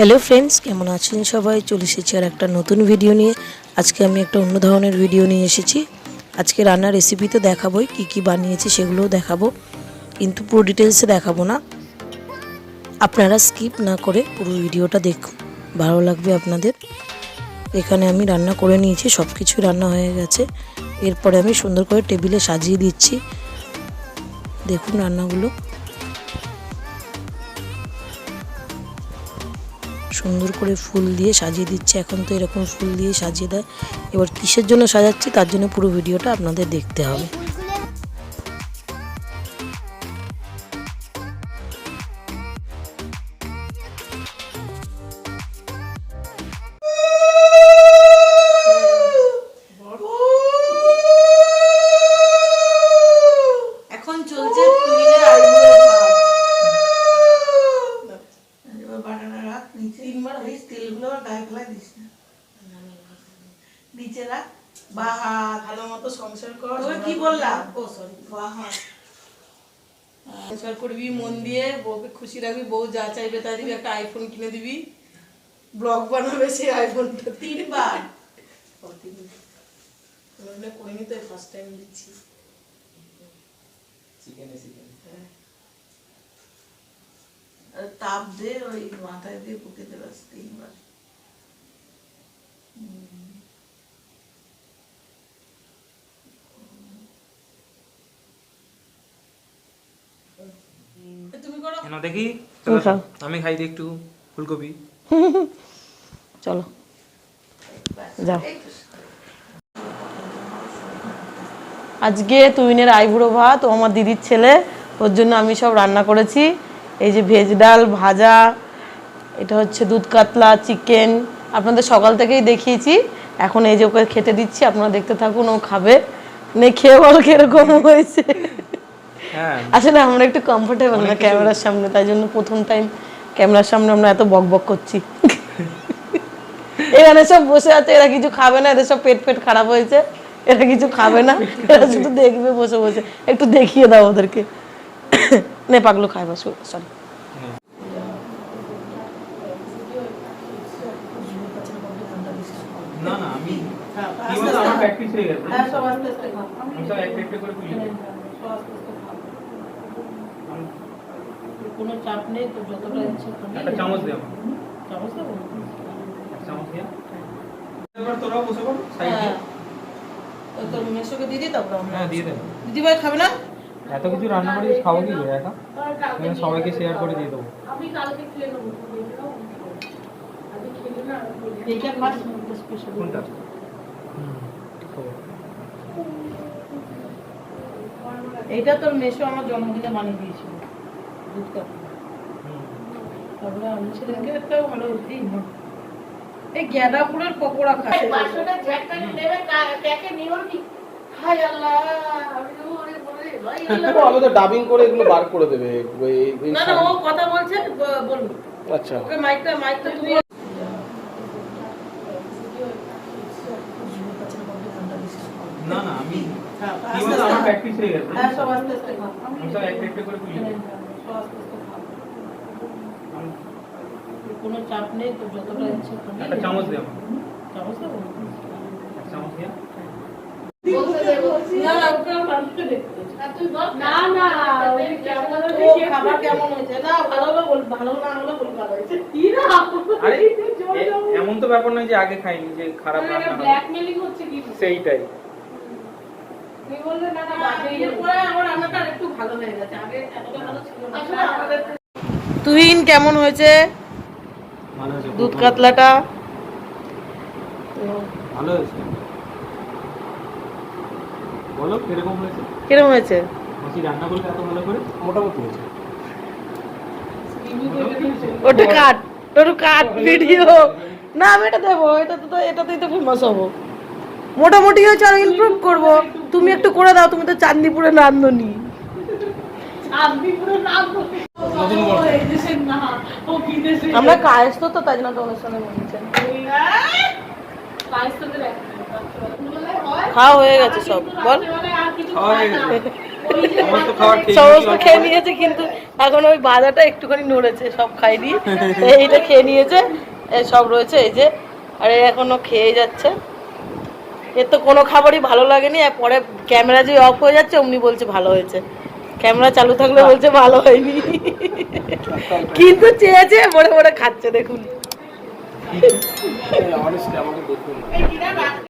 Hello friends কেমন আছেন সবাই? চলে এসেছি আর একটা নতুন ভিডিও নিয়ে। আজকে আমি একটা অন্য ধরনের ভিডিও নিয়ে এসেছি। আজকে রান্নার রেসিপি তো দেখাবোই, কী কী বানিয়েছি সেগুলোও দেখাবো। কিন্তু পুরো ডিটেলসে দেখাবো না। আপনারা স্কিপ না করে পুরো ভিডিওটা দেখুন। ভালো লাগবে আপনাদের। এখানে আমি রান্না করে নিয়েছি সব কিছুই রান্না হয়ে গেছে। এরপরে আমি সুন্দর করে টেবিলে সাজিয়ে দিচ্ছি। দেখুন রান্নাগুলো। সুন্দর করে ফুল দিয়ে সাজিয়ে দিচ্ছে। এখন তো এরকম ফুল দিয়ে সাজিয়ে দেয়। এবার কিসের জন্য সাজাচ্ছি তার জন্য পুরো ভিডিওটা আপনাদের দেখতে হবে। এবার বানানা রাখ নিচে তিনবার হইস তেলগুলো আবার গায়ে ফেলা দিস না। নিচে রাখ। বা হাত ভালো মতো সংসার কর তোকে কি বললাম? ও সরি বা হাত সংসার করবি মন দিয়ে বউকে খুশি রাখবি বউ যা চাইবে তা দিবি একটা আইফোন কিনে দিবি। ব্লগ বানাবে সেই আইফোনটা তিনবার? মনে করিনি তো ফার্স্ট টাইম দিচ্ছি। আর তাপ দে ওই মাথায় দিয়ে বুকে দে বাস তিনবার। কেন দেখি? আমি খাই দিই একটু ফুলকপি। চলো। যাও। আজকে তুইনের আইবুড়ো ভাত ও আমার দিদির ছেলে ওর জন্য আমি সব রান্না করেছি। এই যে ভেজ ডাল ভাজা এটা হচ্ছে দুধ কাতলা চিকেন। আপনাদের সকাল থেকেই দেখিয়েছি। এখন এই যে ওকে খেতে দিচ্ছি আপনারা দেখতে থাকুন ও খাবে। নে খেয়ে বল কীরকম হয়েছে। হ্যাঁ। আসলে আমরা একটু কমফোর্টেবল না ক্যামেরার সামনে তাই জন্য প্রথম টাইম ক্যামেরার সামনে আমরা এত বক বক করছি। এখানে সব বসে আছে এরা কিছু খাবে না এদের সব পেট পেট খারাপ হয়েছে। এরা কিছু খাবে না এরা শুধু দেখবে বসে বসে। একটু দেখিয়ে দাও ওদেরকে। নে পাগলো খায় বা সরি না না আমি কি বলতো? আমার প্র্যাকটিস হয়ে গেছে। হ্যাঁ সব আস্তে আস্তে খাও। আমি সব একটা একটা করে তুলি সব আস্তে আস্তে খাও। কোনো চাপ নেই তো যতটা ইচ্ছে একটা চামচ দে আমার চামচ দেবো? এক চামচ দিয়ে এবার তোরাও বসে পড় সাইড তোর মেশোকে দিয়ে দিই তারপর হ্যাঁ দিয়ে দে দিদি। ভাই খাবে না? এত কিছু রান্না করে খাব কি একা? সবাইকে শেয়ার করে দিয়ে দেবো। এইটা খাস স্পেশাল কোনটা? এইটা তোর মেশো আমার জন্মদিনে বানিয়ে দিয়েছিল দুধ তারপরে আমি সেদিনকে একটা ভালো এই না। এই গ্যাদাপুরের পকোড়া খায় আমাদের ডাবিং করে এগুলো বার করে দেবে। না না ও কথা বলছে বলব আচ্ছা। ওকে মাইকটা মাইকটা তুমি না না আমি কি বলতো আমার প্র্যাকটিস হয়ে গেছে। হ্যাঁ সব আস্তে আস্তে খাও আমি সব একটা একটা করে তুলি সব আস্তে আস্তে খাও কোনো চাপ নেই তো যতটা ইচ্ছে খাবি। একটা চামচ দে আমার চামচ দেবো? চামচ দিয়ে। না না ওকে মানুষকে দেখতে ও খাবার কেমন হয়েছে? না ভালো ভালো না হলে বল ভালো হয়েছে। আরে এমন তো ব্যাপার নয় যে আগে খাইনি যে খারাপ রান্না হবে। সেইটাই রান্নাটা একটু ভালো হয়ে গেছে আগে এতটা ভালো ছিল না তুহিন কেমন হয়েছে? দুধ কাতলাটা? ভালো হয়েছে। বলো কীরকম হয়েছে? কিরম হয়েছে? রান্না করলে এত ভালো করে? মোটামুটি হয়েছে। ওটা কাট ওটা কাট ভিডিও। না আমি এটা দেবো এটা তো এটাতেই তো ফেমাস হব। মোটামুটি হয়েছে আর ইমপ্রুভ করব। তুমি একটু করে দাও তুমি তো চাঁদনিপুরে রান্ধনি আমরা কায়স্ত তো তাই জন্য তো অনুষ্ঠানে বলছে। খাওয়া হয়ে গেছে সব বল। হয়ে সমস্ত খেয়ে নিয়েছি কিন্তু এখন ওই ভাজাটা একটুখানি নড়েছে সব খাইনি এইটা খেয়ে নিয়েছে এই সব রয়েছে এই যে আর এই এখনও খেয়ে যাচ্ছে। এর তো কোনো খাবারই ভালো লাগেনি, আর পরে ক্যামেরা যে অফ হয়ে যাচ্ছে, অমনি বলছে ভালো হয়েছে। ক্যামেরা চালু থাকলে বলছে ভালো হয়নি। কিন্তু চেয়েছে মনে মনে খাচ্ছে, দেখুন। দেখুন